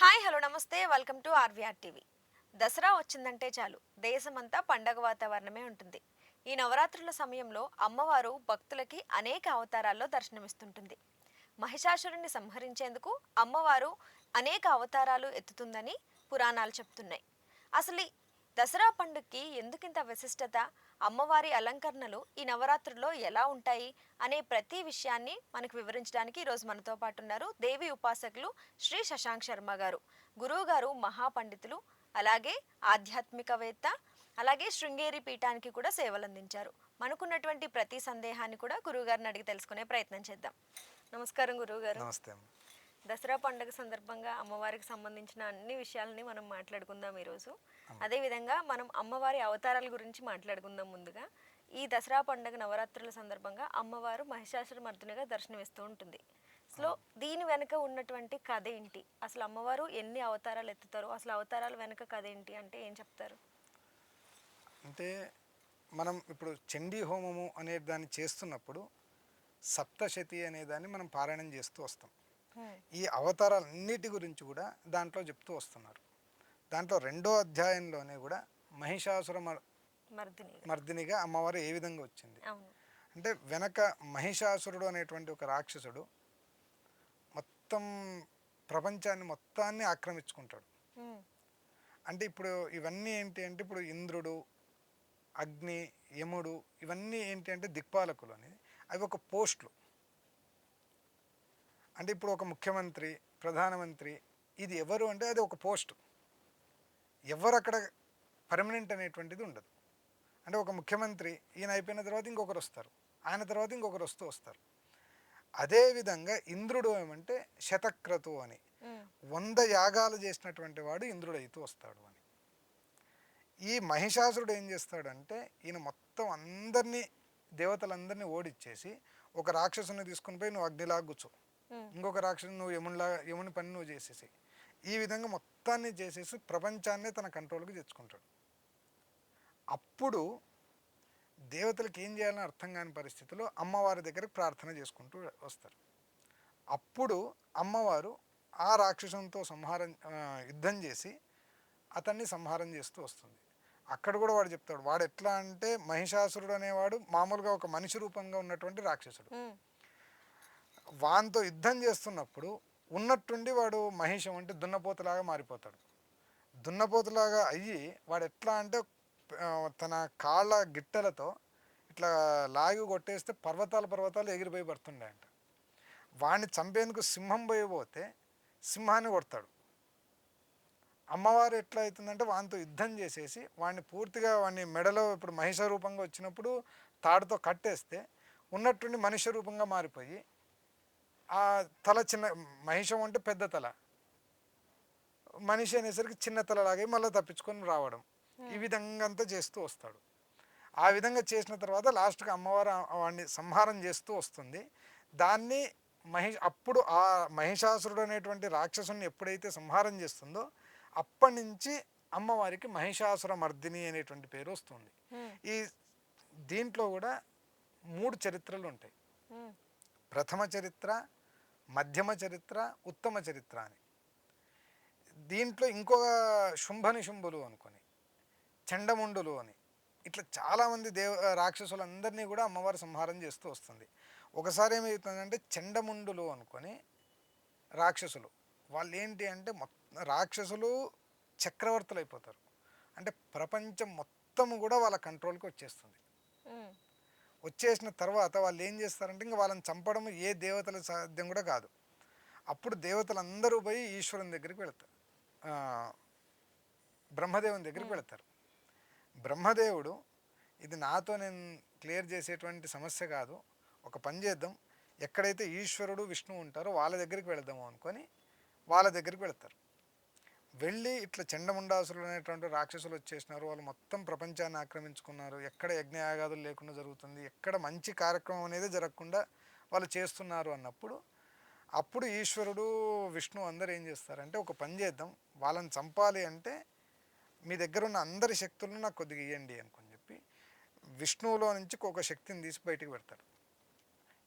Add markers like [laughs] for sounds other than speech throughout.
Hi hello నమస్తే. Welcome to RVR TV. Dasara వచ్చిందంటే చాలు. దేశమంతా పండగ వాతావరణమే ఉంటుంది. ఈ నవరాత్రుల సమయంలో అమ్మవారు భక్తులకి అనేక అవతారాల్లో దర్శనమిస్తుంటుంది. మహిషాసురుణ్ణి సంహరించేందుకు అమ్మవారు అనేక అవతారాలు ఎత్తుతుందని పురాణాలు చెప్తున్నాయి. అసలు దసరా పండుగకి ఎందుకింత విశిష్టత? అమ్మవారి అలంకరణలు ఈ నవరాత్రుల్లో ఎలా ఉంటాయి అనే ప్రతి విషయాన్ని మనకు వివరించడానికి ఈరోజు మనతో పాటు ఉన్నారు దేవి ఉపాసకులు శ్రీ శశాంక్ శర్మ గారు. గురువు గారు మహాపండితులు అలాగే ఆధ్యాత్మికవేత్త అలాగే శృంగేరి పీఠానికి కూడా సేవలు అందించారు. మనకున్నటువంటి ప్రతి సందేహాన్ని కూడా గురువుగారిని అడిగి తెలుసుకునే ప్రయత్నం చేద్దాం. నమస్కారం గురువుగారు నమస్తే దసరా పండుగ సందర్భంగా అమ్మవారికి సంబంధించిన అన్ని విషయాలని మనం మాట్లాడుకుందాం ఈరోజు. అదేవిధంగా మనం అమ్మవారి అవతారాల గురించి మాట్లాడుకుందాం ముందుగా. ఈ దసరా పండుగ నవరాత్రుల సందర్భంగా అమ్మవారు మహిషాసుర మర్దునిగా దర్శనమిస్తూ ఉంటుంది. సో దీని వెనుక ఉన్నటువంటి కథ ఏంటి? అసలు అమ్మవారు ఎన్ని అవతారాలు ఎత్తుతారు? అసలు అవతారాల వెనుక కథ ఏంటి? అంటే ఏం చెప్తారు? అంటే మనం ఇప్పుడు చండీ హోమము అనే దాన్ని చేస్తున్నప్పుడు సప్తశతి అనే దాన్ని మనం పారాయణం చేస్తూ వస్తాం. ఈ అవతారాలన్నిటి గురించి కూడా దాంట్లో చెప్తూ వస్తున్నారు. దాంట్లో రెండో అధ్యాయంలోనే కూడా మహిషాసుర మర్- మర్దిని మర్దినిగా అమ్మవారు ఏ విధంగా వచ్చింది? అంటే వెనక మహిషాసురుడు అనేటువంటి ఒక రాక్షసుడు మొత్తం ప్రపంచాన్ని మొత్తాన్ని ఆక్రమించుకుంటాడు. అంటే ఇప్పుడు ఇవన్నీ ఏంటి అంటే ఇప్పుడు ఇంద్రుడు అగ్ని యముడు ఇవన్నీ ఏంటి అంటే దిక్పాలకులు అనేది అవి ఒక పోస్టులు. అంటే ఇప్పుడు ఒక ముఖ్యమంత్రి ప్రధానమంత్రి ఇది ఎవరు అంటే అది ఒక పోస్ట్. ఎవరు అక్కడ పర్మనెంట్ అనేటువంటిది ఉండదు. అంటే ఒక ముఖ్యమంత్రి ఈయన అయిపోయిన తర్వాత ఇంకొకరు వస్తారు. ఆయన తర్వాత ఇంకొకరు వస్తూ వస్తారు. అదేవిధంగా ఇంద్రుడు ఏమంటే శతక్రతు అని. వంద యాగాలు చేసినటువంటి వాడు ఇంద్రుడు అవుతూ వస్తాడు అని. ఈ మహిషాసురుడు ఏం చేస్తాడంటే ఈయన మొత్తం అందరినీ దేవతలందరినీ ఓడిచ్చేసి ఒక రాక్షసుని తీసుకుని పోయి నువ్వు అగ్నిలాగా కూర్చో. ఉమ్, ఇంకొక రాక్షసు నువ్వు యమునిలా యముని పని నువ్వు చేసేసి ఈ విధంగా మొత్తాన్ని చేసేసి ప్రపంచాన్నే తన కంట్రోల్కి తెచ్చుకుంటాడు. అప్పుడు దేవతలకు ఏం చేయాలని అర్థం కాని పరిస్థితిలో అమ్మవారి దగ్గరకు ప్రార్థన చేసుకుంటూ వస్తారు. అప్పుడు అమ్మవారు ఆ రాక్షసంతో సంహారం యుద్ధం చేసి అతన్ని సంహారం చేస్తూ వస్తుంది. అక్కడ కూడా వాడు చెప్తాడు వాడు ఎట్లా అంటే మహిషాసురుడు అనేవాడు మామూలుగా ఒక మనిషి రూపంగా ఉన్నటువంటి రాక్షసుడు. వానితో యుద్ధం చేస్తున్నప్పుడు ఉన్నట్టుండి వాడు మహిషం అంటే దున్నపోతులాగా మారిపోతాడు. దున్నపోతులాగా అయ్యి వాడు ఎట్లా అంటే తన కాళ్ళ గిట్టెలతో ఇట్లా లాగి కొట్టేస్తే పర్వతాలు పర్వతాలు ఎగిరిపోయి పడుతుండే అంట వాడిని చంపేందుకు సింహం పోయిపోతే సింహాన్ని కొడతాడు. అమ్మవారు ఎట్లా అవుతుందంటే వానితో యుద్ధం చేసేసి వాడిని పూర్తిగా వాడిని మెడలో ఇప్పుడు మహిష రూపంగా వచ్చినప్పుడు తాడుతో కట్టేస్తే ఉన్నట్టుండి మనిషి రూపంగా మారిపోయి ఆ తల చిన్న మహిషం అంటే పెద్ద తల. మనిషి అనేసరికి చిన్న తలలాగే మళ్ళీ తప్పించుకొని రావడం. ఈ విధంగా అంతా చేస్తూ వస్తాడు. ఆ విధంగా చేసిన తర్వాత లాస్ట్కి అమ్మవారు వాడిని సంహారం చేస్తూ వస్తుంది. దాన్ని మహి అప్పుడు ఆ మహిషాసురుడు అనేటువంటి రాక్షసుని ఎప్పుడైతే సంహారం చేస్తుందో అప్పటి నుంచి అమ్మవారికి మహిషాసుర మర్దిని అనేటువంటి పేరు వస్తుంది. ఈ దీంట్లో కూడా మూడు చరిత్రలు ఉంటాయి. ప్రథమ చరిత్ర మధ్యమ చరిత్ర ఉత్తమ చరిత్ర అని. దీంట్లో ఇంకొక శుంభని శుంభులు అనుకొని చండముండులు అని. ఇట్లా చాలామంది దేవ రాక్షసులందరినీ కూడా అమ్మవారు సంహారం చేస్తూ వస్తుంది. ఒకసారి ఏమవుతుందంటే చండముండులు అనుకొని రాక్షసులు. వాళ్ళు ఏంటి అంటే మొత్తం రాక్షసులు చక్రవర్తులు అయిపోతారు అంటే ప్రపంచం మొత్తం కూడా వాళ్ళ కంట్రోల్కి వచ్చేస్తుంది. వచ్చేసిన తర్వాత వాళ్ళు ఏం చేస్తారంటే ఇంకా వాళ్ళని చంపడం ఏ దేవతల సాధ్యం కూడా కాదు. అప్పుడు దేవతలు అందరూ పోయి ఈశ్వరుని దగ్గరికి వెళ్తారు. బ్రహ్మదేవుని దగ్గరికి వెళ్తారు. బ్రహ్మదేవుడు ఇది నాతో నేను క్లియర్ చేసేటువంటి సమస్య కాదు. ఒక పని చేద్దాం. ఎక్కడైతే ఈశ్వరుడు విష్ణువు ఉంటారో వాళ్ళ దగ్గరికి వెళదాము అనుకొని వాళ్ళ దగ్గరికి వెళ్తారు. వెళ్ళి ఇట్లా చండముండాసురులు అనేటువంటి రాక్షసులు వచ్చేసినారు. వాళ్ళు మొత్తం ప్రపంచాన్ని ఆక్రమించుకున్నారు. ఎక్కడ యజ్ఞయాగాదులు లేకుండా జరుగుతుంది. ఎక్కడ మంచి కార్యక్రమం అనేది జరగకుండా వాళ్ళు చేస్తున్నారు అన్నప్పుడు అప్పుడు ఈశ్వరుడు విష్ణు అందరు ఏం చేస్తారంటే ఒక పని చేద్దాం. వాళ్ళని చంపాలి అంటే మీ దగ్గర ఉన్న అందరి శక్తులను నాకు కొద్దిగా ఇవ్వండి అనుకుని చెప్పి విష్ణువులో నుంచి ఒక శక్తిని తీసి బయటికి పెడతాడు.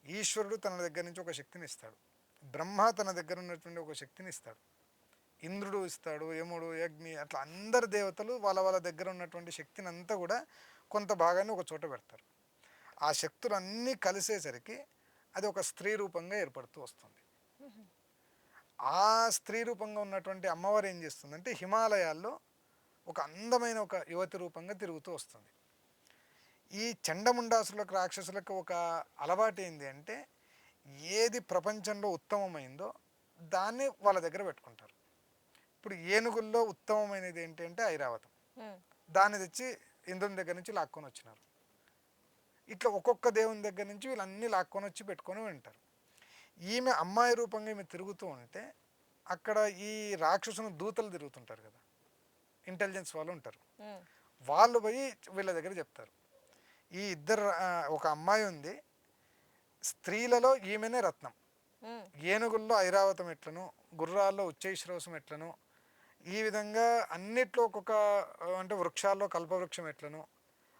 ఈశ్వరుడు తన దగ్గర నుంచి ఒక శక్తిని ఇస్తాడు. బ్రహ్మ తన దగ్గర ఉన్నటువంటి ఒక శక్తిని ఇస్తాడు. ఇంద్రుడు ఇస్తాడు యముడు యజ్ఞి అట్లా అందరు దేవతలు వాళ్ళ వాళ్ళ దగ్గర ఉన్నటువంటి శక్తిని అంతా కూడా కొంత భాగాన్ని ఒక చోట పెడతారు. ఆ శక్తులు అన్నీ కలిసేసరికి అది ఒక స్త్రీ రూపంగా ఏర్పడుతూ వస్తుంది. ఆ స్త్రీ రూపంగా ఉన్నటువంటి అమ్మవారు ఏం చేస్తుందంటే హిమాలయాల్లో ఒక అందమైన ఒక యువతి రూపంగా తిరుగుతూ వస్తుంది. ఈ చండముండాసులకు రాక్షసులకు ఒక అలవాటు ఏంటి అంటే ఏది ప్రపంచంలో ఉత్తమమైందో దాన్ని వాళ్ళ దగ్గర పెట్టుకుంటారు. ఇప్పుడు ఏనుగుల్లో ఉత్తమమైనది ఏంటి అంటే ఐరావతం దాన్ని తెచ్చి ఇంద్రుని దగ్గర నుంచి లాక్కొని వచ్చినారు. ఇట్లా ఒక్కొక్క దేవుని దగ్గర నుంచి వీళ్ళన్నీ లాక్కొని వచ్చి పెట్టుకొని ఉంటారు ఈమె అమ్మాయి రూపంగా ఈమె తిరుగుతూ ఉంటే అక్కడ ఈ రాక్షసుని దూతలు తిరుగుతుంటారు కదా. ఇంటెలిజెన్స్ వాళ్ళు ఉంటారు. వాళ్ళు పోయి వీళ్ళ దగ్గర చెప్తారు. ఈ ఇద్దరు ఒక అమ్మాయి ఉంది. స్త్రీలలో ఈమెనే రత్నం. ఏనుగుల్లో ఐరావతం ఎట్లను గుర్రాల్లో ఉచ్చైశ్రవసం ఎట్లను ఈ విధంగా అన్నిట్లో ఒక్కొక్క అంటే వృక్షాల్లో కల్పవృక్షం ఎట్లను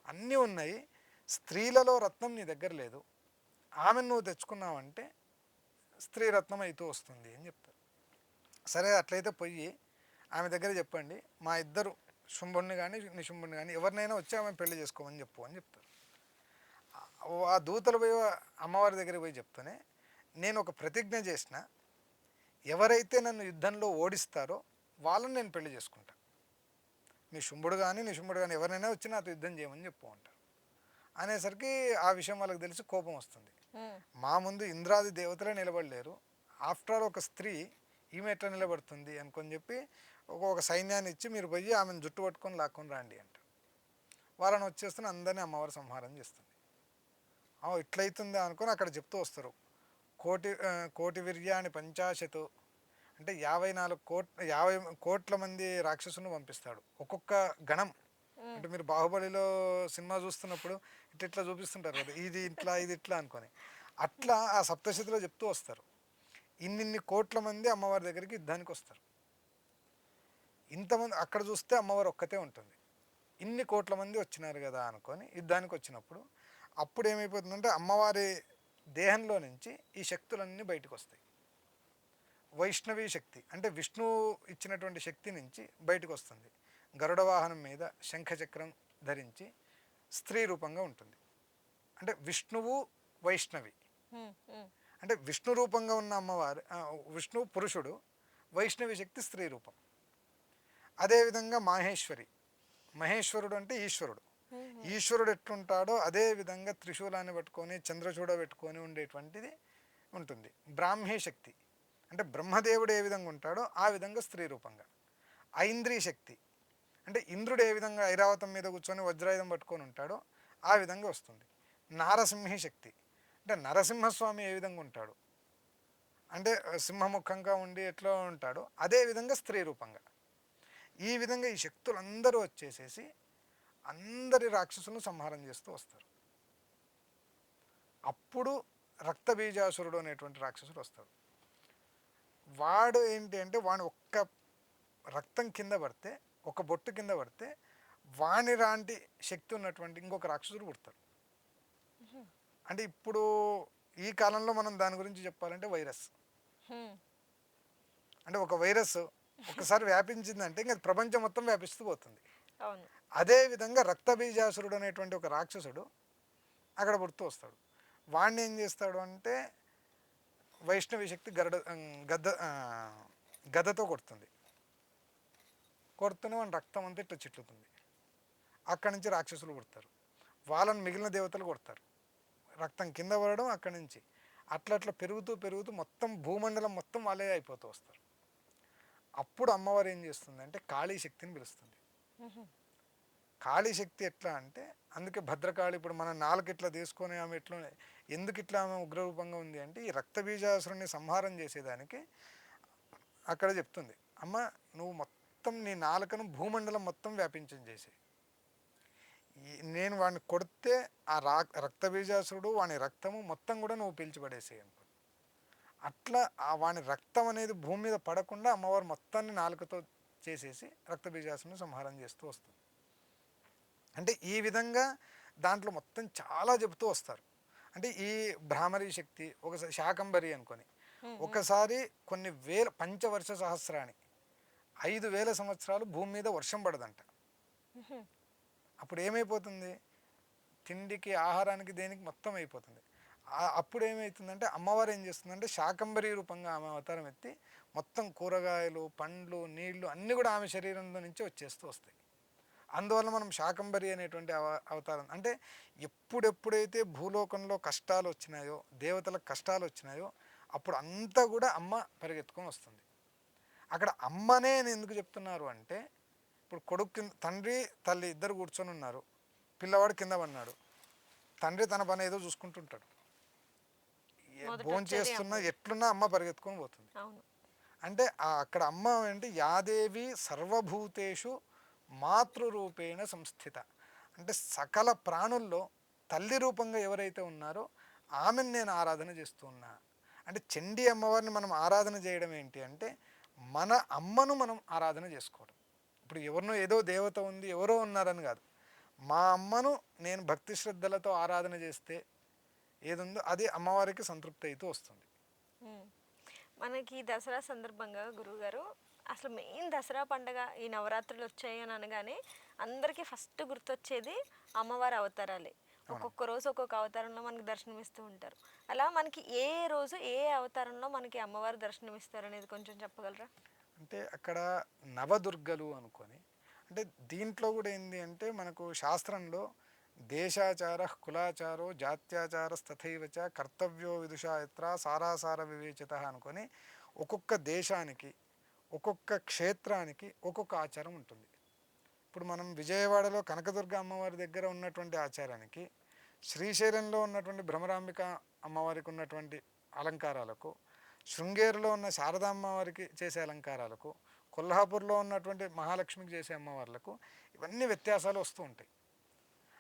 అన్నీ ఉన్నాయి. స్త్రీలలో రత్నం నీ దగ్గర లేదు. ఆమెను నువ్వు తెచ్చుకున్నావంటే స్త్రీ రత్నం అయితే వస్తుంది అని చెప్తారు. సరే అట్లయితే పోయి ఆమె దగ్గర చెప్పండి. మా ఇద్దరు శుంభుణ్ణి కానీ నిశుంభుణ్ణి కానీ ఎవరినైనా వచ్చి ఆమె పెళ్ళి చేసుకోమని చెప్పు అని చెప్తారు. ఆ- ఆ దూతలు పోయి అమ్మవారి దగ్గరికి పోయి చెప్తూనే నేను ఒక ప్రతిజ్ఞ చేసిన. ఎవరైతే నన్ను యుద్ధంలో ఓడిస్తారో వాళ్ళని నేను పెళ్ళి చేసుకుంటా. నీ శుంభుడు కానీ నీ శుంభుడు కానీ ఎవరైనా వచ్చి నాతో యుద్ధం చేయమని చెప్పు అంటారు అనేసరికి ఆ విషయం వాళ్ళకి తెలిసి కోపం వస్తుంది. మా ముందు ఇంద్రాది దేవతలే నిలబడలేరు. ఆఫ్టర్ ఆల్ ఒక స్త్రీ ఈమె ఎట్లా నిలబడుతుంది అనుకొని చెప్పి ఒక ఒక సైన్యాన్ని ఇచ్చి మీరు పోయి ఆమెను జుట్టు పట్టుకొని లాక్కొని రండి అంట. వాళ్ళని వచ్చేస్తున్న అందరినీ అమ్మవారు సంహారం చేస్తుంది. ఇట్లయితుందా అనుకొని అక్కడ చెప్తూ వస్తారు. కోటి కోటి వీర్యాని పంచాశతు అంటే యాభై నాలుగు కోట్ యాభై కోట్ల మంది రాక్షసులను పంపిస్తాడు. ఒక్కొక్క గణం. అంటే మీరు బాహుబలిలో సినిమా చూస్తున్నప్పుడు ఇట్లా ఇట్లా చూపిస్తుంటారు కదా ఇది ఇట్లా ఇది ఇట్లా అనుకొని. అట్లా ఆ సప్తశతిలో చెప్తూ వస్తారు. ఇన్నిన్ని కోట్ల మంది అమ్మవారి దగ్గరికి యుద్ధానికి వస్తారు. ఇంతమంది అక్కడ చూస్తే అమ్మవారు ఒక్కతే ఉంటుంది. ఇన్ని కోట్ల మంది వచ్చినారు కదా అనుకొని యుద్ధానికి వచ్చినప్పుడు అప్పుడు ఏమైపోతుందంటే అమ్మవారి దేహంలో నుంచి ఈ శక్తులన్నీ బయటకు వస్తాయి. వైష్ణవీ శక్తి అంటే విష్ణువు ఇచ్చినటువంటి శక్తి నుంచి బయటకు వస్తుంది గరుడ వాహనం మీద శంఖచక్రం ధరించి స్త్రీ రూపంగా ఉంటుంది. అంటే విష్ణువు వైష్ణవి. అంటే విష్ణు రూపంగా ఉన్న అమ్మవారు ఆ, విష్ణువు పురుషుడు వైష్ణవి శక్తి స్త్రీ రూపం. అదేవిధంగా మాహేశ్వరి. మహేశ్వరుడు అంటే ఈశ్వరుడు. ఈశ్వరుడు ఎట్లుంటాడో అదే విధంగా త్రిశూలాన్ని పట్టుకొని చంద్రచూడ పెట్టుకొని ఉండేటువంటిది ఉంటుంది. బ్రాహ్మీ శక్తి. అంటే బ్రహ్మదేవుడు ఏ విధంగా ఉంటాడో ఆ విధంగా స్త్రీ రూపంగా. ఐంద్రీ శక్తి. అంటే ఇంద్రుడు ఏ విధంగా ఐరావతం మీద కూర్చొని వజ్రాయుధం పట్టుకొని ఉంటాడో ఆ విధంగా వస్తుంది. నారసింహి శక్తి. అంటే నరసింహస్వామి ఏ విధంగా ఉంటాడు? అంటే సింహముఖంగా ఉండి ఎట్లా ఉంటాడో అదే విధంగా స్త్రీ రూపంగా. ఈ విధంగా ఈ శక్తులందరూ వచ్చేసేసి అందరి రాక్షసులను సంహారం చేస్తూ వస్తారు. అప్పుడు రక్తబీజాసురుడు అనేటువంటి రాక్షసుడు వస్తాడు. వాడు ఏంటి అంటే వాడు ఒక్క రక్తం కింద పడితే ఒక బొట్టు కింద పడితే వాణి లాంటి శక్తి ఉన్నటువంటి ఇంకొక రాక్షసుడు పుడతాడు. అంటే ఇప్పుడు ఈ కాలంలో మనం దాని గురించి చెప్పాలంటే వైరస్. అంటే ఒక వైరస్ ఒకసారి వ్యాపించిందంటే ఇంకా ప్రపంచం మొత్తం వ్యాపిస్తూ పోతుంది. అదే విధంగా రక్తబీజాసురుడు అనేటువంటి ఒక రాక్షసుడు అక్కడ పుడుతూ వస్తాడు. వాడిని ఏం చేస్తాడు అంటే వైష్ణవి శక్తి గరుడ గద్ద గదతో కొడుతుంది. కొడుతూనే వాడి రక్తం అంతా ఇట్లా చిట్లుతుంది. అక్కడి నుంచి రాక్షసులు పుడతారు వాళ్ళని మిగిలిన దేవతలు కొడతారు. రక్తం కింద పడడం అక్కడి నుంచి. అట్లా అట్లా పెరుగుతూ పెరుగుతూ మొత్తం భూమండలం మొత్తం వాళ్ళే అయిపోతూ వస్తారు. అప్పుడు అమ్మవారు ఏం చేస్తుంది అంటే కాళీ శక్తిని పిలుస్తుంది. కాళీ శక్తి ఎట్లా అంటే అందుకే భద్రకాళి ఇప్పుడు మన నాలుగు ఇట్లా తీసుకొని ఆమె ఎట్లా ఎందుకు ఇట్లా ఆమె ఉగ్రరూపంగా ఉంది అంటే ఈ రక్తబీజాసురుని సంహారం చేసేదానికి అక్కడ చెప్తుంది అమ్మ నువ్వు మొత్తం నీ నాలుకను భూమండలం మొత్తం వ్యాపించం చేసి. నేను వాడిని కొడితే ఆ రా రక్తబీజాసురుడు వాని రక్తము మొత్తం కూడా నువ్వు పీల్చిపడేసేయి అనుకో అట్లా ఆ వాని రక్తం అనేది భూమి మీద పడకుండా అమ్మవారు మొత్తాన్ని నాలుకతో చేసేసి రక్తబీజాసురుని సంహారం చేస్తూ వస్తుంది. అంటే ఈ విధంగా దాంట్లో మొత్తం చాలా చెబుతూ వస్తారు. అంటే ఈ భ్రామరీ శక్తి ఒకసారి శాకంబరి అనుకొని ఒకసారి కొన్ని వేల పంచవర్ష సహస్రాన్ని ఐదు వేల సంవత్సరాలు భూమి మీద వర్షం పడదంట. అప్పుడు ఏమైపోతుంది? తిండికి ఆహారానికి దేనికి మొత్తం అయిపోతుంది. అప్పుడు ఏమవుతుందంటే అమ్మవారు ఏం చేస్తుందంటే శాకంబరి రూపంగా ఆమె అవతారం ఎత్తి మొత్తం కూరగాయలు పండ్లు నీళ్ళు అన్నీ కూడా ఆమె శరీరంలో నుంచి వచ్చేస్తూ వస్తాయి. అందువల్ల మనం శాకంబరి అనేటువంటి అవ అవతారం అంటే ఎప్పుడెప్పుడైతే భూలోకంలో కష్టాలు వచ్చినాయో దేవతలకు కష్టాలు వచ్చినాయో అప్పుడు అంతా కూడా అమ్మ పరిగెత్తుకొని వస్తుంది. అక్కడ అమ్మనే అని ఎందుకు చెప్తున్నారు అంటే ఇప్పుడు కొడుకు కింద తండ్రి తల్లి ఇద్దరు కూర్చొని ఉన్నారు. పిల్లవాడు కింద పడినాడు. తండ్రి తన పని ఏదో చూసుకుంటుంటాడు. భోజనం చేస్తున్నా ఎట్లున్నా అమ్మ పరిగెత్తుకొని పోతుంది. అంటే అక్కడ అమ్మ అంటే యాదేవి సర్వభూతేషు మాతృరూపేణ సంస్థిత. అంటే సకల ప్రాణుల్లో తల్లి రూపంగా ఎవరైతే ఉన్నారో ఆమెను నేను ఆరాధన చేస్తూ ఉన్నా. అంటే చండీ అమ్మవారిని మనం ఆరాధన చేయడం ఏంటి అంటే మన అమ్మను మనం ఆరాధన చేసుకోవడం. ఇప్పుడు ఎవరినో ఏదో దేవత ఉంది ఎవరో ఉన్నారని కాదు. మా అమ్మను నేను భక్తి శ్రద్ధలతో ఆరాధన చేస్తే ఏదుందో అది అమ్మవారికి సంతృప్తి అవుతూ వస్తుంది. మనకి ఈ దసరా సందర్భంగా గురువుగారు అసలు మెయిన్ దసరా పండగ ఈ నవరాత్రులు వచ్చాయి అని అనగానే అందరికీ ఫస్ట్ గుర్తొచ్చేది అమ్మవారి అవతారాలే. ఒక్కొక్క రోజు ఒక్కొక్క అవతారంలో మనకి దర్శనమిస్తూ ఉంటారు. అలా మనకి ఏ రోజు ఏ అవతారంలో మనకి అమ్మవారు దర్శనమిస్తారు అనేది కొంచెం చెప్పగలరా? అంటే అక్కడ నవదుర్గలు అనుకొని అంటే దీంట్లో కూడా ఏంది అంటే మనకు శాస్త్రంలో దేశాచార కులాచారో జాత్యాచార తథైవ చ కర్తవ్యో విదుషాయత్ర సారాసార వివేచిత అనుకొని ఒక్కొక్క దేశానికి ఒక్కొక్క క్షేత్రానికి ఒక్కొక్క ఆచారం ఉంటుంది. ఇప్పుడు మనం విజయవాడలో కనకదుర్గ అమ్మవారి దగ్గర ఉన్నటువంటి ఆచారానికి శ్రీశైలంలో ఉన్నటువంటి భ్రమరాంబిక అమ్మవారికి ఉన్నటువంటి అలంకారాలకు శృంగేరిలో ఉన్న శారదా అమ్మవారికి చేసే అలంకారాలకు కొల్హాపూర్లో ఉన్నటువంటి మహాలక్ష్మికి చేసే అమ్మవార్లకు ఇవన్నీ వ్యత్యాసాలు వస్తూ ఉంటాయి.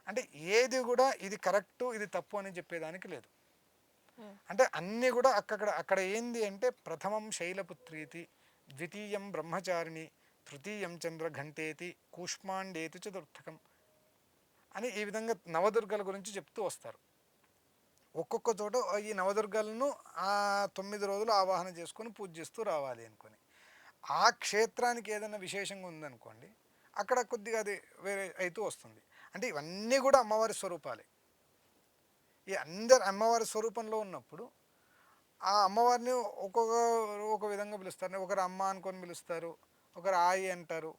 అంటే ఏది కూడా ఇది కరెక్టు ఇది తప్పు అని చెప్పేదానికి లేదు. అంటే అన్నీ కూడా అక్కడ అక్కడ ఏంది అంటే ప్రథమం శైలపుత్రీతి ద్వితీయం బ్రహ్మచారిణి తృతీయం చంద్రఘంటేతి కూష్మాండేతి చతుర్థకం అని ఈ విధంగా నవదుర్గల గురించి చెప్తూ వస్తారు. ఒక్కొక్క చోట ఈ నవదుర్గలను ఆ తొమ్మిది రోజులు ఆవాహన చేసుకొని పూజ చేస్తూ రావాలి అనుకొని. ఆ క్షేత్రానికి ఏదైనా విశేషంగా ఉందనుకోండి అక్కడ కొద్దిగా అది వేరే అవుతూ వస్తుంది. అంటే ఇవన్నీ కూడా అమ్మవారి స్వరూపాలే. ఈ అందరు అమ్మవారి స్వరూపంలో ఉన్నప్పుడు ఆ అమ్మవారిని ఒక్కొక్కరు ఒక విధంగా పిలుస్తారు. ఒకరు అమ్మ అనుకొని పిలుస్తారు. ఒకరు ఆయి అంటారు.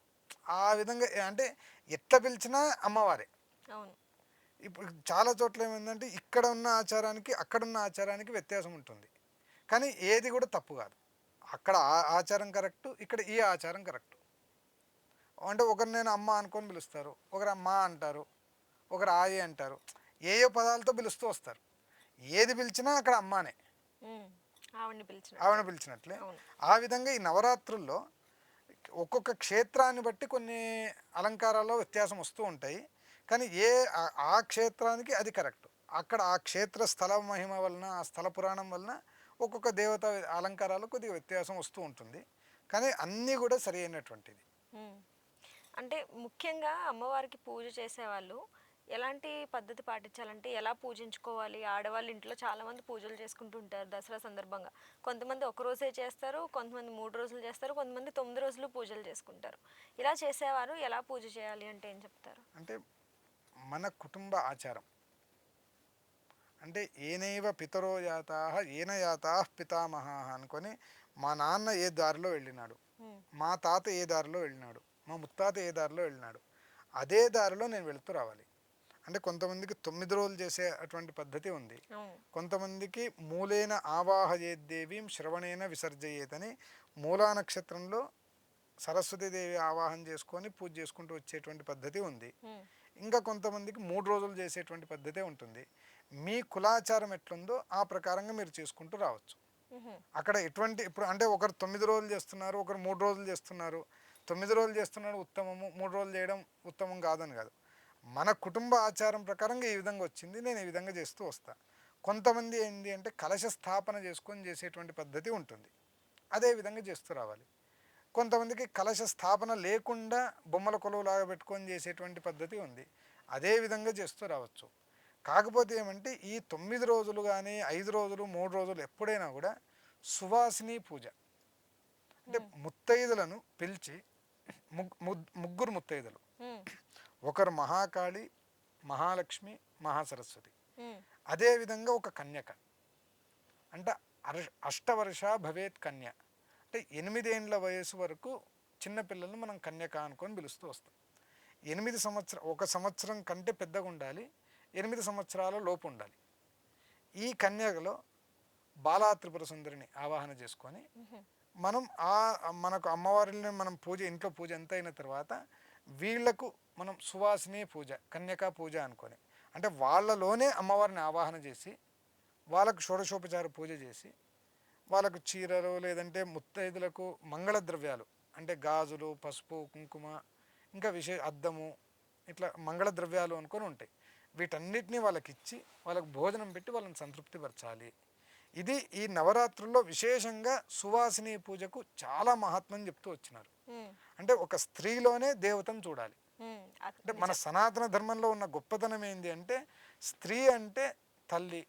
ఆ విధంగా అంటే ఎట్లా పిలిచినా అమ్మవారే. అవును. ఇప్పుడు చాలా చోట్ల ఏమైందంటే ఇక్కడ ఉన్న ఆచారానికి అక్కడ ఉన్న ఆచారానికి వ్యత్యాసం ఉంటుంది. కానీ ఏది కూడా తప్పు కాదు. అక్కడ ఆ ఆచారం కరెక్ట్ ఇక్కడ ఈ ఆచారం కరెక్ట్. అంటే ఒకరు నేను అమ్మ అనుకొని పిలుస్తారు. ఒకరు అమ్మ అంటారు. ఒకరు ఆయి అంటారు. ఏయో పదాలతో పిలుస్తూ వస్తారు. ఏది పిలిచినా అక్కడ అమ్మానే. ఆవిడ పిలిచినట్లే. ఆ విధంగా ఈ నవరాత్రుల్లో ఒక్కొక్క క్షేత్రాన్ని బట్టి కొన్ని అలంకారాల్లో వ్యత్యాసం వస్తూ ఉంటాయి. కానీ ఏ ఆ- క్షేత్రానికి అది కరెక్ట్. అక్కడ ఆ క్షేత్ర స్థల మహిమ వలన ఆ స్థల పురాణం వలన ఒక్కొక్క దేవత అలంకారాలు కొద్దిగా వ్యత్యాసం వస్తూ ఉంటుంది. కానీ అన్నీ కూడా సరి అయినటువంటిది. అంటే ముఖ్యంగా అమ్మవారికి పూజ చేసేవాళ్ళు ఎలాంటి పద్ధతి పాటించాలంటే ఎలా పూజించుకోవాలి? ఆడవాళ్ళు ఇంట్లో చాలా మంది పూజలు చేసుకుంటూ ఉంటారు దసరా సందర్భంగా. కొంతమంది ఒక రోజే చేస్తారు కొంతమంది మూడు రోజులు చేస్తారు కొంతమంది తొమ్మిది రోజులు పూజలు చేసుకుంటారు. ఇలా చేసేవారు ఎలా పూజ చేయాలి అంటే ఏం చెప్తారు? అంటే మన కుటుంబ ఆచారం. అంటే ఏనైవ పితరో యాతా ఏన యాతా పితామహ అనుకొని మా నాన్న ఏ దారిలో వెళ్ళినాడు. మా తాత ఏ దారిలో వెళ్ళినాడు? మా ముత్తాత ఏ దారిలో వెళ్ళినాడు? అదే దారిలో నేను వెళుతూ రావాలి. అంటే కొంతమందికి తొమ్మిది రోజులు చేసే అటువంటి పద్ధతి ఉంది. కొంతమందికి మూలేన ఆవాహయేద్దేవీం శ్రవణేన విసర్జయేతని మూలా నక్షత్రంలో సరస్వతీదేవి ఆవాహన చేసుకొని పూజ చేసుకుంటూ వచ్చేటువంటి పద్ధతి ఉంది. ఇంకా కొంతమందికి మూడు రోజులు చేసేటువంటి పద్ధతే ఉంటుంది. మీ కులాచారం ఎట్లుందో ఆ ప్రకారంగా మీరు చేసుకుంటూ రావచ్చు. అక్కడ ఎటువంటి ఇప్పుడు అంటే ఒకరు తొమ్మిది రోజులు చేస్తున్నారు ఒకరు మూడు రోజులు చేస్తున్నారు. తొమ్మిది రోజులు చేస్తున్నాడు ఉత్తమము మూడు రోజులు చేయడం ఉత్తమం కాదని కాదు. మన కుటుంబ ఆచారం ప్రకారంగా ఈ విధంగా వచ్చింది నేను ఈ విధంగా చేస్తూ వస్తా. కొంతమంది ఏంటి అంటే కలశ స్థాపన చేసుకొని చేసేటువంటి పద్ధతి ఉంటుంది. అదే విధంగా చేస్తూ రావాలి. కొంతమందికి కలశ స్థాపన లేకుండా బొమ్మల కొలువులాగా పెట్టుకొని చేసేటువంటి పద్ధతి ఉంది. అదే విధంగా చేస్తూ రావచ్చు. కాకపోతే ఏమంటే ఈ తొమ్మిది రోజులు కానీ ఐదు రోజులు మూడు రోజులు ఎప్పుడైనా కూడా సువాసిని పూజ. అంటే ముత్తైదులను పిలిచి ముగ్- ముగ్- ముగ్గురు ముత్తైదులు. ఒకరు మహాకాళి మహాలక్ష్మి మహాసరస్వతి. అదేవిధంగా ఒక కన్యక. అంటే అష్టవర్ష భవేత్ కన్య. అంటే ఎనిమిదేండ్ల వయసు వరకు చిన్నపిల్లల్ని మనం కన్యక అనుకొని పిలుస్తూ వస్తాం. ఎనిమిది సంవత్సరం ఒక సంవత్సరం కంటే పెద్దగా ఉండాలి ఎనిమిది సంవత్సరాల లోపు ఉండాలి. ఈ కన్యకలో బాలా త్రిపుర సుందరిని ఆవాహన చేసుకొని మనం ఆ మనకు అమ్మవారిని మనం పూజ ఇంట్లో పూజ ఎంత అయిన తర్వాత వీళ్ళకు మనం సువాసిని పూజ కన్యకా పూజ అనుకొని. అంటే వాళ్ళలోనే అమ్మవారిని ఆవాహన చేసి వాళ్ళకు షోడశోపచార పూజ చేసి వాళ్ళకు చీరలు లేదంటే ముత్తైదులకు మంగళ ద్రవ్యాలు అంటే గాజులు పసుపు కుంకుమ ఇంకా విశేష అద్దము ఇట్లా మంగళ ద్రవ్యాలు అనుకొని ఉంటాయి. వీటన్నిటిని వాళ్ళకి ఇచ్చి వాళ్ళకు భోజనం పెట్టి వాళ్ళని సంతృప్తిపరచాలి. ఇది ఈ నవరాత్రుల్లో విశేషంగా సువాసిని పూజకు చాలా మహాత్మం చెప్తూ వచ్చినారు. అంటే ఒక స్త్రీలోనే దేవతను చూడాలి. అంటే మన సనాతన ధర్మంలో ఉన్న గొప్పతనం ఏంది అంటే స్త్రీ అంటే తల్లి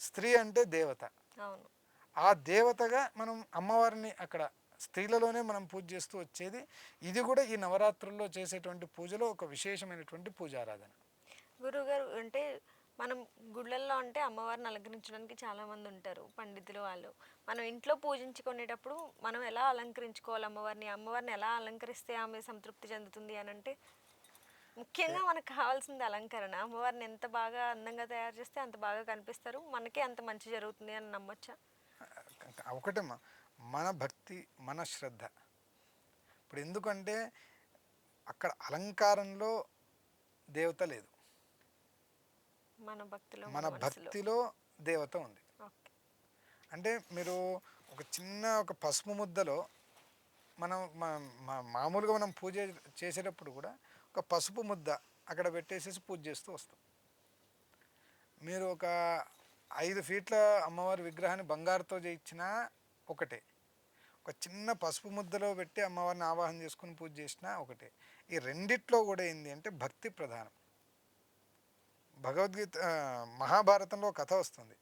స్త్రీ అంటే దేవత. ఆ దేవతగా మనం అమ్మవారిని అక్కడ స్త్రీలలోనే మనం పూజ చేస్తూ వచ్చేది. ఇది కూడా ఈ నవరాత్రుల్లో చేసేటువంటి పూజలో ఒక విశేషమైనటువంటి పూజారాధన. గురుగారు అంటే మనం గుళ్ళల్లో అంటే అమ్మవారిని అలంకరించడానికి చాలా మంది ఉంటారు పండితులు వాళ్ళు. మనం ఇంట్లో పూజించుకునేటప్పుడు మనం ఎలా అలంకరించుకోవాలి అమ్మవారిని? అమ్మవారిని ఎలా అలంకరిస్తే ఆమె సంతృప్తి చెందుతుంది అని అంటే ముఖ్యంగా మనకు కావాల్సింది అలంకరణ. అమ్మవారిని ఎంత బాగా అందంగా తయారు చేస్తే అంత బాగా కనిపిస్తారు. మనకే అంత మంచి జరుగుతుంది అని నమ్మొచ్చా? ఒకటేమ్మా మన భక్తి మన శ్రద్ధ. ఇప్పుడు ఎందుకంటే అక్కడ అలంకారంలో దేవత లేదు. మన భక్తిలో మన. భక్తిలో దేవత ఉంది. అంటే మీరు ఒక చిన్న ఒక పసుపు ముద్దలో మనం మామూలుగా మనం పూజ చేసేటప్పుడు కూడా ఒక పసుపు ముద్ద అక్కడ పెట్టేసేసి పూజ చేస్తూ వస్తాం. మీరు ఒక ఐదు ఫీట్ల అమ్మవారి విగ్రహాన్ని బంగారుతో చేయించినా ఒకటే. ఒక చిన్న పసుపు ముద్దలో పెట్టి అమ్మవారిని ఆవాహన చేసుకుని పూజ చేసినా ఒకటే. ఈ రెండిట్లో కూడా ఏంది అంటే భక్తి ప్రధానం. భగవద్గీత మహాభారతంలో కథ వస్తుంది.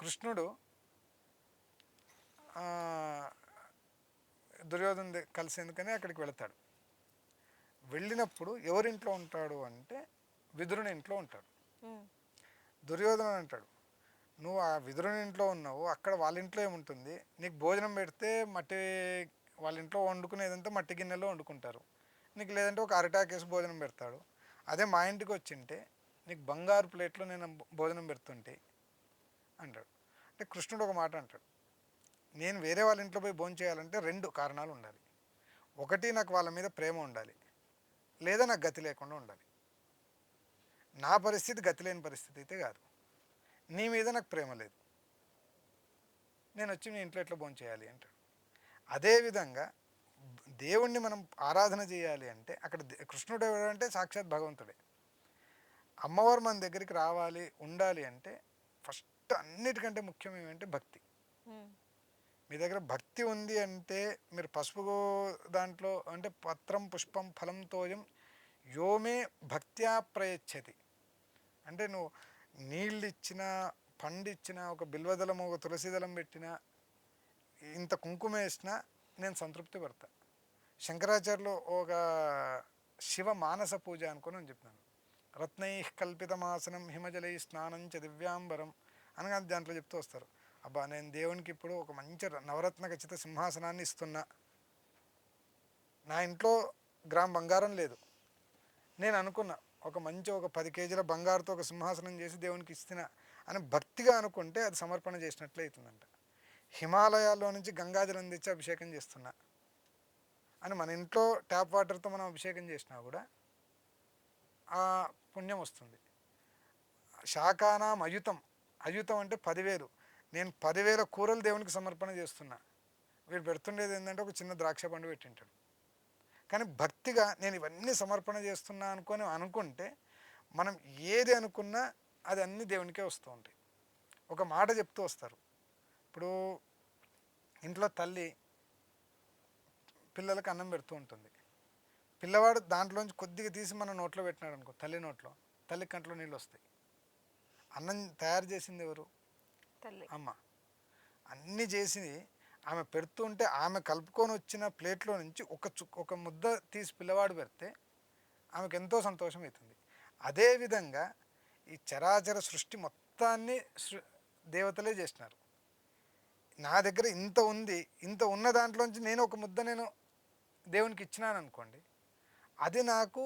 కృష్ణుడు దుర్యోధన కలిసేందుకని అక్కడికి వెళతాడు. వెళ్ళినప్పుడు ఎవరింట్లో ఉంటాడు అంటే విదురుని ఇంట్లో ఉంటాడు. దుర్యోధన అంటాడు నువ్వు ఆ విదురుని ఇంట్లో ఉన్నావు అక్కడ వాళ్ళ ఇంట్లో ఏముంటుంది? నీకు భోజనం పెడితే మట్టి వాళ్ళ ఇంట్లో వండుకునేదంతా మట్టి గిన్నెలో వండుకుంటారు. నీకు లేదంటే ఒక అరిటాకేసి భోజనం పెడతాడు. అదే మా ఇంటికి వచ్చింటే నీకు బంగారు ప్లేట్లో నేను భోజనం పెడుతుంటే అంటాడు. అంటే కృష్ణుడు ఒక మాట అంటాడు. నేను వేరే వాళ్ళ ఇంట్లో పోయి భోజనం చేయాలంటే రెండు కారణాలు ఉండాలి. ఒకటి నాకు వాళ్ళ మీద ప్రేమ ఉండాలి. లేదా నాకు గతి లేకుండా ఉండాలి. నా పరిస్థితి గతి లేని పరిస్థితి అయితే కాదు. నీ మీద నాకు ప్రేమ లేదు. నేను వచ్చి మీ ఇంట్లో ఎట్లా భోజనం చేయాలి అంటాడు. అదేవిధంగా దేవుణ్ణి మనం ఆరాధన చేయాలి అంటే అక్కడ దే- కృష్ణుడు అంటే సాక్షాత్ భగవంతుడే. అమ్మవారు మన దగ్గరికి రావాలి ఉండాలి అంటే ఫస్ట్ అన్నిటికంటే ముఖ్యం ఏమంటే భక్తి. మీ దగ్గర భక్తి ఉంది అంటే మీరు పసుపు దాంట్లో అంటే పత్రం పుష్పం ఫలం తోయం యోమే భక్త్యా ప్రయచ్చతి అంటే నువ్వు నీళ్ళు ఇచ్చిన పండు ఇచ్చిన ఒక బిల్వదళం ఒక తులసిదళం పెట్టిన ఇంత కుంకుమ వేసినా నేను సంతృప్తి పడతా. శంకరాచార్యులు ఒక శివ మానస పూజ అనుకుని అని చెప్పినాను రత్నై కల్పితమాసనం హిమజలై స్నానం చ దివ్యాంబరం అనగా దాంట్లో చెప్తూ వస్తారు. అబ్బా నేను దేవునికి ఇప్పుడు ఒక మంచి నవరత్న ఖచ్చిత సింహాసనాన్ని ఇస్తున్నా. నా ఇంట్లో గ్రామ బంగారం లేదు. నేను అనుకున్నా ఒక మంచి ఒక పది కేజీల బంగారుతో ఒక సింహాసనం చేసి దేవునికి ఇస్తున్నా అని భక్తిగా అనుకుంటే అది సమర్పణ చేసినట్లే అవుతుందంట. హిమాలయాల్లో నుంచి గంగాజలం తెచ్చి అభిషేకం చేస్తున్నా అని మన ఇంట్లో ట్యాప్ వాటర్తో మనం అభిషేకం చేసినా కూడా ఆ పుణ్యం వస్తుంది. శాఖానాం అయుతం అయుతం అంటే పదివేలు. నేను పదివేల కూరలు దేవునికి సమర్పణ చేస్తున్నా. వీడు పెడుతుండేది ఏంటంటే ఒక చిన్న ద్రాక్ష పండు పెట్టింటాడు. కానీ భక్తిగా నేను ఇవన్నీ సమర్పణ చేస్తున్నా అనుకొని అనుకుంటే మనం ఏది అనుకున్నా అది అన్ని దేవునికే వస్తూ ఉంటాయి. ఒక మాట చెప్తూ వస్తారు. ఇప్పుడు ఇంట్లో తల్లి పిల్లలకు అన్నం పెడుతూ ఉంటుంది. పిల్లవాడు దాంట్లోంచి కొద్దిగా తీసి మన నోట్లో పెట్టినాడు అనుకో తల్లి నోట్లో. తల్లి కంట్లో నీళ్ళు వస్తాయి. అన్నం తయారు చేసింది ఎవరు? అమ్మ. అన్నీ చేసి ఆమె పెడుతుంటే ఆమె కలుపుకొని వచ్చిన ప్లేట్లో నుంచి ఒక చు ఒక ముద్ద తీసి పిల్లవాడు పెడితే ఆమెకు ఎంతో సంతోషం అవుతుంది. అదేవిధంగా ఈ చరాచర సృష్టి మొత్తాన్ని సృ దేవతలే చేసినారు. నా దగ్గర ఇంత ఉంది ఇంత ఉన్న దాంట్లోంచి నేను ఒక ముద్ద నేను దేవునికి ఇచ్చినాను అనుకోండి అది నాకు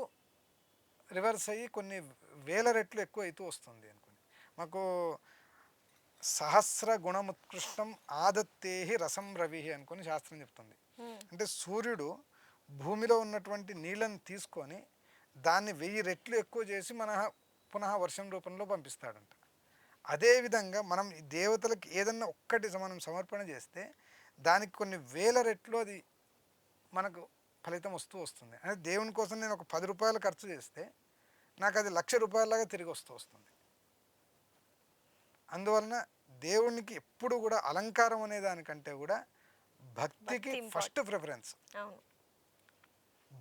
రివర్స్ అయ్యి కొన్ని వేల రెట్లు ఎక్కువ అవుతూ వస్తుంది అనుకోండి. మాకు సహస్ర గుణముత్కృష్టం ఆదత్తేహి రసం రవి అనుకొని శాస్త్రం చెప్తుంది. అంటే సూర్యుడు భూమిలో ఉన్నటువంటి నీళ్ళని తీసుకొని దాన్ని వెయ్యి రెట్లు ఎక్కువ చేసి మన పునః వర్షం రూపంలో పంపిస్తాడంట. అదేవిధంగా మనం దేవతలకి ఏదన్నా ఒక్కటి మనం సమర్పణ చేస్తే దానికి కొన్ని వేల రెట్లు అది మనకు ఫలితం వస్తూ వస్తుంది. అంటే దేవుని కోసం నేను ఒక పది రూపాయలు ఖర్చు చేస్తే నాకు అది లక్ష రూపాయలలాగా తిరిగి వస్తూ వస్తుంది. అందువలన దేవునికి ఎప్పుడు కూడా అలంకారం అనే దానికంటే కూడా భక్తికి భక్తి ఫస్ట్ ప్రిఫరెన్స్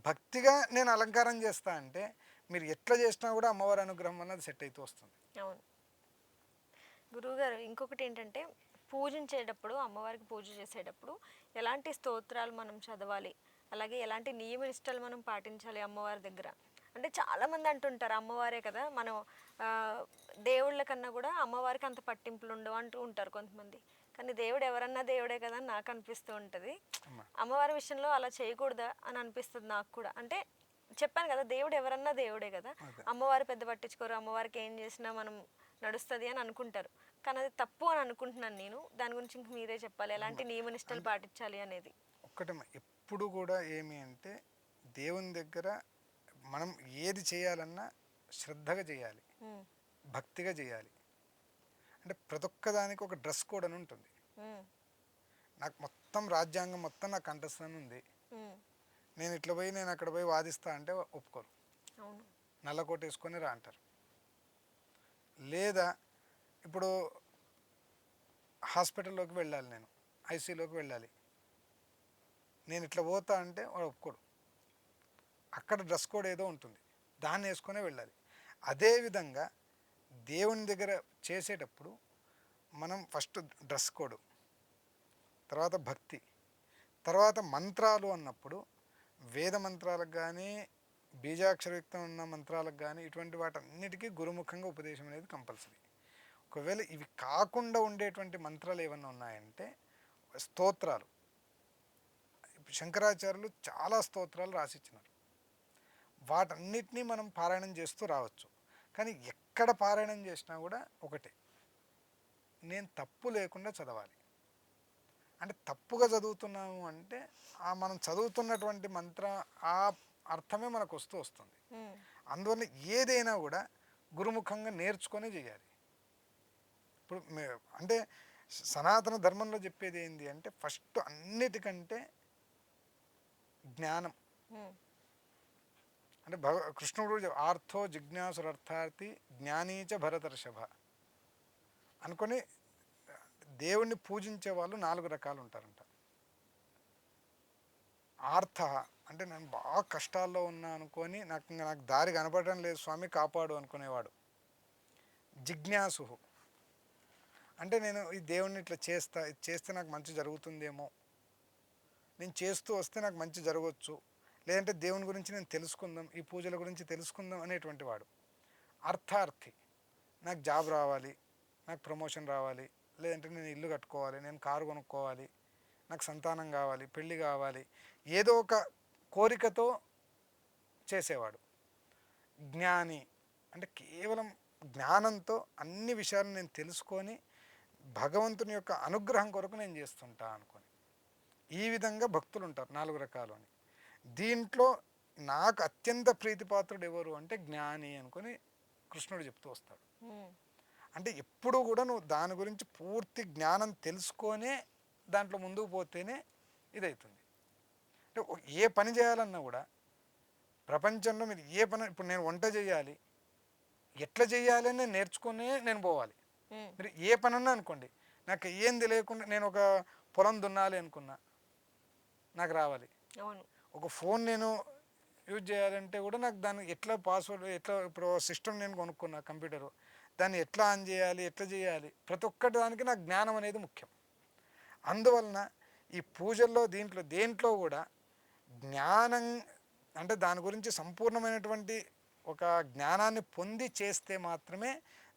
భక్తిగా నేను అలంకారం చేస్తా అంటే మీరు ఎట్లా చేసినా కూడా అమ్మవారి అనుగ్రహం అన్నది సెట్ అవుతూ వస్తుంది. అవును. గురువుగారు ఇంకొకటి ఏంటంటే పూజించేటప్పుడు అమ్మవారికి పూజ చేసేటప్పుడు ఎలాంటి స్తోత్రాలు మనం చదవాలి? అలాగే ఎలాంటి నియమ నిష్టలు మనం పాటించాలి అమ్మవారి దగ్గర? అంటే చాలా మంది అంటుంటారు అమ్మవారే కదా మనం దేవుళ్ళ కన్నా కూడా అమ్మవారికి అంత పట్టింపులు ఉండవు అంటూ ఉంటారు కొంతమంది. కానీ దేవుడు ఎవరన్నా దేవుడే కదా అని నాకు అనిపిస్తూ ఉంటుంది. అమ్మ. అమ్మవారి విషయంలో అలా చేయకూడదా అని అనిపిస్తుంది నాకు కూడా. అంటే చెప్పాను కదా దేవుడు ఎవరన్నా దేవుడే కదా. అమ్మవారు పెద్ద పట్టించుకోరు అమ్మవారికి ఏం చేసినా మనం నడుస్తుంది అని అనుకుంటారు. కానీ అది తప్పు అని అనుకుంటున్నాను నేను. దాని గురించి ఇంక మీరే చెప్పాలి ఎలాంటి నియమ నిష్టలు పాటించాలి అనేది. ఒక్కటే ఎప్పుడు కూడా ఏమి అంటే దేవుని దగ్గర మనం ఏది చేయాలన్నా శ్రద్ధగా చేయాలి. భక్తిగా చేయాలి. అంటే ప్రతి ఒక్క దానికి ఒక డ్రెస్ కోడ్ అని ఉంటుంది. నాకు మొత్తం రాజ్యాంగం మొత్తం నాకు కంఠస్థానం ఉంది. నేను ఇట్లా పోయి నేను అక్కడ పోయి వాదిస్తా అంటే ఒప్పుకోరు. నల్ల కోట వేసుకొని రా అంటారు. లేదా ఇప్పుడు హాస్పిటల్లోకి వెళ్ళాలి నేను ఐసీలోకి వెళ్ళాలి. నేను ఇట్లా పోతా అంటే వాడు ఒప్పుకోడు. అక్కడ డ్రెస్ కోడ్ ఏదో ఉంటుంది. దాన్ని వేసుకునే వెళ్ళాలి. అదేవిధంగా దేవుని దగ్గర చేసేటప్పుడు మనం ఫస్ట్ డ్రెస్ కోడ్ తర్వాత భక్తి తర్వాత మంత్రాలు అన్నప్పుడు వేద మంత్రాలకు కానీ బీజాక్షరయుక్తం ఉన్న మంత్రాలకు కానీ ఇటువంటి వాటన్నిటికీ గురుముఖంగా ఉపదేశం అనేది కంపల్సరీ. ఒకవేళ ఇవి కాకుండా ఉండేటువంటి మంత్రాలు ఏమన్నా ఉన్నాయంటే స్తోత్రాలు. శంకరాచార్యులు చాలా స్తోత్రాలు రాసిచ్చినారు. వాటన్నిటినీ మనం పారాయణం చేస్తూ రావచ్చు. కానీ ఎక్కడ పారాయణం చేసినా కూడా ఒకటే. నేను తప్పు లేకుండా చదవాలి. అంటే తప్పుగా చదువుతున్నాము అంటే ఆ మనం చదువుతున్నటువంటి మంత్ర ఆ అర్థమే మనకు వస్తూ వస్తుంది. అందువల్ల ఏదైనా కూడా గురుముఖంగా నేర్చుకొని చేయాలి. ఇప్పుడు అంటే సనాతన ధర్మంలో చెప్పేది ఏంటి అంటే ఫస్ట్ అన్నిటికంటే జ్ఞానం. అంటే భగ కృష్ణుడు ఆర్థో జిజ్ఞాసురర్థార్థి జ్ఞానీచ భరతర్షభ అనుకొని దేవుణ్ణి పూజించే వాళ్ళు నాలుగు రకాలు ఉంటారంట ఆర్థ అంటే నేను బాగా కష్టాల్లో ఉన్నా అనుకొని నాకు ఇంకా నాకు దారి కనపడడం లేదు స్వామి కాపాడు అనుకునేవాడు. జిజ్ఞాసు అంటే నేను ఈ దేవుణ్ణి ఇట్లా చేస్తా చేస్తే నాకు మంచి జరుగుతుందేమో నేను చేస్తూ వస్తే నాకు మంచి జరగవచ్చు లేదంటే దేవుని గురించి నేను తెలుసుకుందాం ఈ పూజల గురించి తెలుసుకుందాం అనేటువంటి వాడు. అర్థార్థి. నాకు జాబ్ రావాలి నాకు ప్రమోషన్ రావాలి లేదంటే నేను ఇల్లు కట్టుకోవాలి నేను కారు కొనుక్కోవాలి నాకు సంతానం కావాలి పెళ్ళి కావాలి ఏదో ఒక కోరికతో చేసేవాడు. జ్ఞాని. అంటే కేవలం జ్ఞానంతో అన్ని విషయాలు నేను తెలుసుకొని భగవంతుని యొక్క అనుగ్రహం కొరకు నేను చేస్తుంటా అనుకో ఈ విధంగా భక్తులు ఉంటారు నాలుగు రకాలు అని. దీంట్లో నాకు అత్యంత ప్రీతిపాత్రుడు ఎవరు అంటే జ్ఞాని అనుకొని కృష్ణుడు చెప్తూ వస్తాడు. అంటే ఎప్పుడు కూడా నువ్వు దాని గురించి పూర్తి జ్ఞానం తెలుసుకొనే దాంట్లో ముందుకు పోతేనే ఇదవుతుంది అంటే ఏ పని చేయాలన్నా కూడా ప్రపంచంలో మీరు ఏ పని ఇప్పుడు నేను వంట చేయాలి ఎట్లా చేయాలి అని నేర్చుకునే నేను పోవాలి. మీరు ఏ పని అన్నా అనుకోండి నాకు ఏం తెలియకుండా నేను ఒక పొలం దున్నాలి అనుకున్నా నాకు రావాలి. అవును. ఒక ఫోన్ నేను యూజ్ చేయాలంటే కూడా నాకు దాన్ని ఎట్లా పాస్వర్డ్ ఎట్లా ఇప్పుడు సిస్టమ్ నేను కొనుక్కున్నా కంప్యూటర్ దాన్ని ఎట్లా ఆన్ చేయాలి ఎట్లా చేయాలి ప్రతి ఒక్కటి దానికి నాకు జ్ఞానం అనేది ముఖ్యం. అందువలన ఈ పూజల్లో దీంట్లో దేంట్లో కూడా జ్ఞానం అంటే దాని గురించి సంపూర్ణమైనటువంటి ఒక జ్ఞానాన్ని పొంది చేస్తే మాత్రమే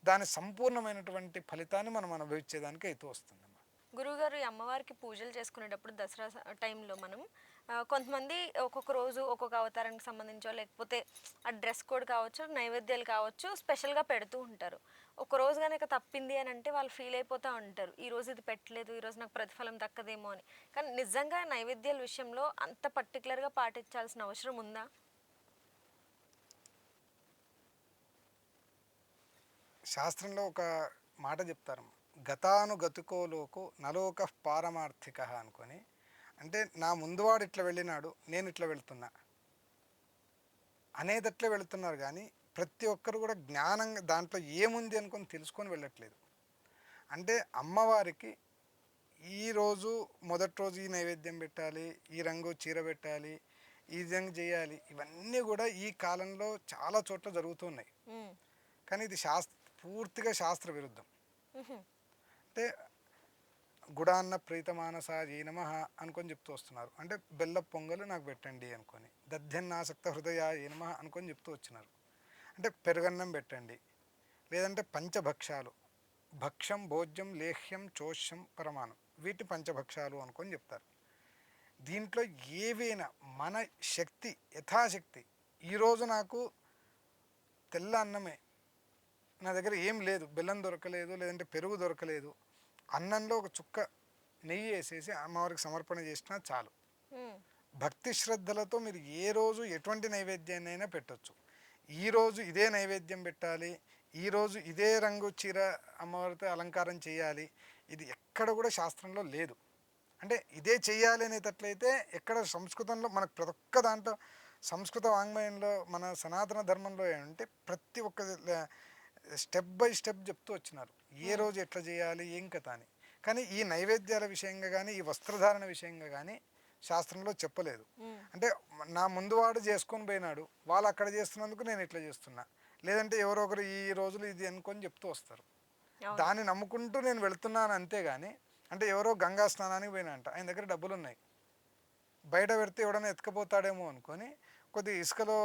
దాని సంపూర్ణమైనటువంటి ఫలితాన్ని మనం అనుభవించేదానికి అయితే వస్తుందమ్మా గురువుగారు ఈ అమ్మవారికి పూజలు చేసుకునేటప్పుడు దసరా టైంలో మనం కొంతమంది ఒక్కొక్క రోజు ఒక్కొక్క అవతారానికి సంబంధించో లేకపోతే ఆ డ్రెస్ కోడ్ కావచ్చు నైవేద్యాలు కావచ్చు స్పెషల్గా పెడుతూ ఉంటారు. ఒక రోజు కనుక తప్పింది అని అంటే వాళ్ళు ఫీల్ అయిపోతూ ఉంటారు. ఈ రోజు ఇది పెట్టలేదు ఈరోజు నాకు ప్రతిఫలం దక్కదేమో అని. కానీ నిజంగా నైవేద్యాల విషయంలో అంత పర్టికులర్గా పాటించాల్సిన అవసరం ఉందా? శాస్త్రంలో ఒక మాట చెప్తారు. గతానుగతికోలోకు నలోక పారమార్థిక అనుకొని అంటే నా ముందువాడు ఇట్లా వెళ్ళినాడు నేను ఇట్లా వెళ్తున్నా అనేదట్లే వెళుతున్నారు కానీ ప్రతి ఒక్కరు కూడా జ్ఞానంగా దాంట్లో ఏముంది అనుకొని తెలుసుకొని వెళ్ళట్లేదు అంటే అమ్మవారికి ఈ రోజు మొదటి రోజు ఈ నైవేద్యం పెట్టాలి ఈ రంగు చీర పెట్టాలి ఈ విధంగా చేయాలి ఇవన్నీ కూడా ఈ కాలంలో చాలా చోట్ల జరుగుతున్నాయి. కానీ ఇది శాస్త్ర పూర్తిగా శాస్త్ర విరుద్ధం. అంటే గుడాన్న ప్రీతమానస నమ అనుకొని చెప్తూ వస్తున్నారు. అంటే బెల్ల పొంగలు నాకు పెట్టండి అనుకొని దధ్యన్నాసక్త హృదయ నమ అనుకొని చెప్తూ వచ్చినారు. అంటే పెరుగన్నం పెట్టండి. లేదంటే పంచభక్ష్యాలు భక్ష్యం భోజ్యం లేహ్యం చోష్యం పరమాణం వీటి పంచభక్షాలు అనుకొని చెప్తారు. దీంట్లో ఏవైనా మన శక్తి యథాశక్తి ఈరోజు నాకు తెల్ల అన్నమే నా దగ్గర ఏం లేదు. బెల్లం దొరకలేదు లేదంటే పెరుగు దొరకలేదు. అన్నంలో ఒక చుక్క నెయ్యి వేసేసి అమ్మవారికి సమర్పణ చేసినా చాలు. భక్తి శ్రద్ధలతో మీరు ఏ రోజు ఎటువంటి నైవేద్యాన్నైనా పెట్టొచ్చు. ఈ రోజు ఇదే నైవేద్యం పెట్టాలి. ఈ రోజు ఇదే రంగు చీర అమ్మవారితో అలంకారం చేయాలి. ఇది ఎక్కడ కూడా శాస్త్రంలో లేదు. అంటే ఇదే చెయ్యాలి అనేటట్లయితే ఎక్కడ సంస్కృతంలో మనకు ప్రతి ఒక్క దాంట్లో సంస్కృత వాంగ్మయంలో మన సనాతన ధర్మంలో ఏంటంటే ప్రతి ఒక్క స్టెప్ బై స్టెప్ చెప్తూ వచ్చినారు. ఏ రోజు ఎట్లా చేయాలి ఏం కథ అని. కానీ ఈ నైవేద్యాల విషయంగా కానీ ఈ వస్త్రధారణ విషయంగా కానీ శాస్త్రంలో చెప్పలేదు. అంటే నా ముందు వాడు చేసుకొని పోయినాడు. వాళ్ళు అక్కడ చేస్తున్నందుకు నేను ఇట్లా చేస్తున్నా. లేదంటే ఎవరో ఒకరు ఈ రోజులు ఇది అనుకొని చెప్తూ వస్తారు. దాన్ని నమ్ముకుంటూ నేను వెళ్తున్నాను అంతేగాని అంటే ఎవరో గంగా స్నానానికి పోయినా అంట ఆయన దగ్గర డబ్బులు ఉన్నాయి బయట పెడితే ఎవడైనా ఎత్తుకపోతాడేమో అనుకొని కొద్ది ఇసుకలో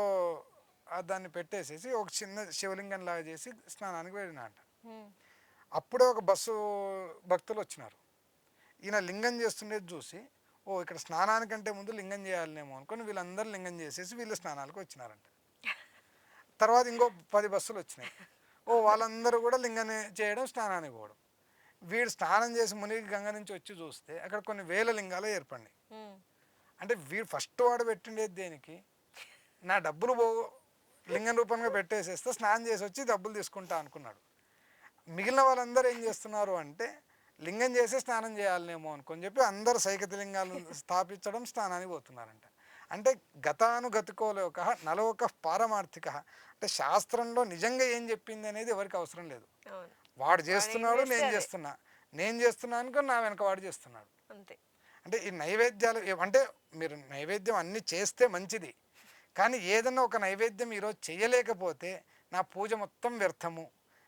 దాన్ని పెట్టేసేసి ఒక చిన్న శివలింగం లాగా చేసి స్నానానికి వెళ్ళినా అంట ఉమ్. అప్పుడే ఒక బస్సు భక్తులు వచ్చినారు. ఈయన లింగం చేస్తుండేది చూసి ఓ ఇక్కడ స్నానానికంటే ముందు లింగం చేయాలనేమో అనుకొని వీళ్ళందరూ లింగం చేసేసి వీళ్ళు స్నానాలకు వచ్చినారంట. [laughs] తర్వాత ఇంకో పది బస్సులు వచ్చినాయి. ఓ వాళ్ళందరూ కూడా లింగాన్ని చేయడం స్నానానికి పోవడం. వీడు స్నానం చేసి మునిగి గంగ నుంచి వచ్చి చూస్తే అక్కడ కొన్ని వేల లింగాలు ఏర్పడినాయి. అంటే వీడు ఫస్ట్ వాడు పెట్టిండేది దేనికి? నా డబ్బులు పో లింగం రూపంగా పెట్టేసేస్తే స్నానం చేసి వచ్చి డబ్బులు తీసుకుంటా అనుకున్నాడు. మిగిలిన వాళ్ళందరూ ఏం చేస్తున్నారు అంటే లింగం చేసి స్నానం చేయాలనేమో అనుకొని చెప్పి అందరు సైకత లింగాలను స్థాపించడం స్నానానికి పోతున్నారంట. అంటే గతానుగతికోలోక నలోక పారమార్థిక అంటే శాస్త్రంలో నిజంగా ఏం చెప్పింది అనేది ఎవరికి అవసరం లేదు. వాడు చేస్తున్నాడు చేస్తే నేను. చేస్తున్నా. నేను చేస్తున్నా అనుకొని నా వెనక వాడు చేస్తున్నాడు. అంతే. అంటే ఈ నైవేద్యాలు అంటే మీరు నైవేద్యం అన్నీ చేస్తే మంచిది. కానీ ఏదన్నా ఒక నైవేద్యం ఈరోజు చేయలేకపోతే నా పూజ మొత్తం వ్యర్థము.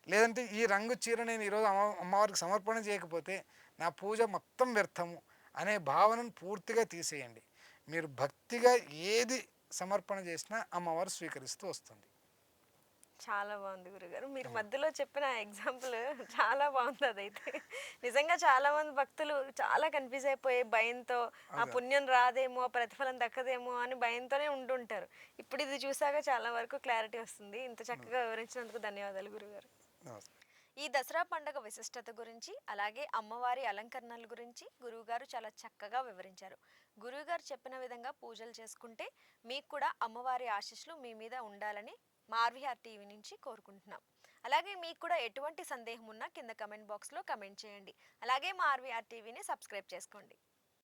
లేదంటే ఈ రంగు చీర నేను ఈరోజు అమ్మ అమ్మవారికి సమర్పణ చేయకపోతే నా పూజ మొత్తం వ్యర్థము అనే భావనను పూర్తిగా తీసేయండి. మీరు భక్తిగా ఏది సమర్పణ చేసినా అమ్మవారు స్వీకరిస్తూ వస్తుంది. చాలా బాగుంది గురుగారు. మీరు మధ్యలో చెప్పిన ఎగ్జాంపుల్ చాలా బాగుంది అదైతే. నిజంగా చాలా మంది భక్తులు చాలా కన్ఫ్యూజ్ అయిపోయి భయంతో ఆ. పుణ్యం రాదేమో ఆ ప్రతిఫలం దక్కదేమో అని భయంతోనే ఉంటుంటారు ఇప్పుడు ఇది చూసాక చాలా వరకు క్లారిటీ వస్తుంది. ఇంత చక్కగా వివరించినందుకు ధన్యవాదాలు గురుగారు. ఈ దసరా పండుగ విశిష్టత గురించి అలాగే అమ్మవారి అలంకరణల గురించి గురువుగారు చాలా చక్కగా వివరించారు. గురువుగారు చెప్పిన విధంగా పూజలు చేసుకుంటే మీకు కూడా అమ్మవారి ఆశీస్సులు మీ మీద ఉండాలని మార్విహార్ టీవీ నుంచి కోరుకుంటున్నాం. అలాగే మీకు కూడా ఎటువంటి సందేహం ఉన్నా కింద కమెంట్ బాక్స్లో కమెంట్ చేయండి. అలాగే మా ఆర్వీఆర్ టీవీని సబ్స్క్రైబ్ చేసుకోండి.